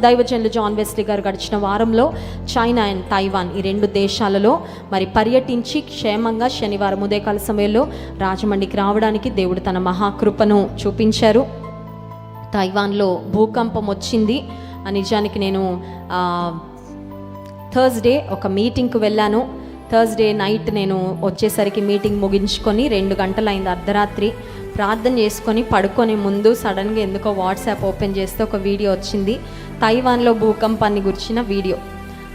దైవజనులు John Wesley గారు గడిచిన వారంలో చైనా అండ్ తైవాన్ ఈ రెండు దేశాలలో మరి పర్యటించి క్షేమంగా శనివారం ఉదయకాల సమయంలో రాజమండ్రికి రావడానికి దేవుడు తన మహాకృపను చూపించారు. తైవాన్లో భూకంపం వచ్చింది. నిజానికి నేను థర్స్డే ఒక మీటింగ్కి వెళ్ళాను. థర్స్డే నైట్ నేను వచ్చేసరికి మీటింగ్ ముగించుకొని రెండు గంటలైంది అర్ధరాత్రి. ప్రార్థన చేసుకొని పడుకొని ముందు సడన్గా ఎందుకో వాట్సాప్ ఓపెన్ చేస్తే ఒక వీడియో వచ్చింది. తైవాన్లో భూకంపాన్ని గురించిన వీడియో.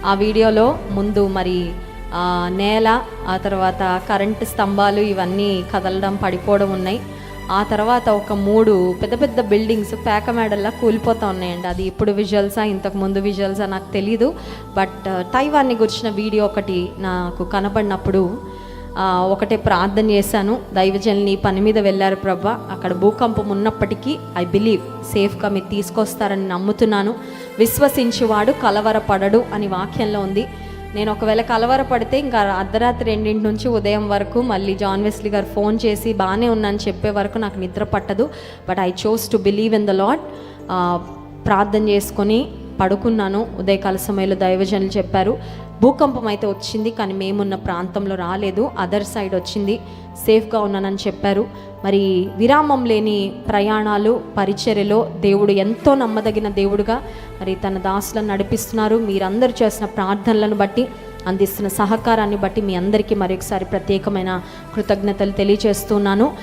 ఆ వీడియోలో ముందు మరి నేల ఆ తర్వాత కరెంటు స్తంభాలు ఇవన్నీ కదలడం పడిపోవడం ఉన్నాయి. ఆ తర్వాత ఒక మూడు పెద్ద పెద్ద బిల్డింగ్స్ పేక మేడల్లా కూలిపోతూ ఉన్నాయండి. అది ఇప్పుడు విజువల్సా ఇంతకు ముందు విజువల్సా నాకు తెలీదు. బట్ తైవాన్ని గురించిన వీడియో ఒకటి నాకు కనబడినప్పుడు ఒకటే ప్రార్థన చేశాను. దైవజనులు ఈ పని మీద వెళ్ళారు ప్రభా. అక్కడ భూకంపం ఉన్నప్పటికీ ఐ బిలీవ్ సేఫ్గా మీరు తీసుకొస్తారని నమ్ముతున్నాను. విశ్వసించేవాడు కలవరపడడు అని వాక్యంలో ఉంది. నేను ఒకవేళ కలవరపడితే ఇంకా అర్ధరాత్రి రెండింటి నుంచి ఉదయం వరకు మళ్ళీ జాన్ వెస్లీ గారు ఫోన్ చేసి బాగానే ఉన్నాను చెప్పే వరకు నాకు నిద్ర పట్టదు. But I chose to believe in the Lord ప్రార్థన చేసుకొని పడుకున్నాను. ఉదయకాల సమయంలో దైవజనులు చెప్పారు భూకంపం అయితే వచ్చింది కానీ మేమున్న ప్రాంతంలో రాలేదు. అదర్ సైడ్ వచ్చింది సేఫ్గా ఉన్నానని చెప్పారు. మరి విరామం లేని ప్రయాణాలు పరిచర్యలో దేవుడు ఎంతో నమ్మదగిన దేవుడుగా మరి తన దాసులను నడిపిస్తున్నారు. మీరందరూ చేసిన ప్రార్థనలను బట్టి అందిస్తున్న సహకారాన్ని బట్టి మీ అందరికీ మరొకసారి ప్రత్యేకమైన కృతజ్ఞతలు తెలియజేస్తున్నాను.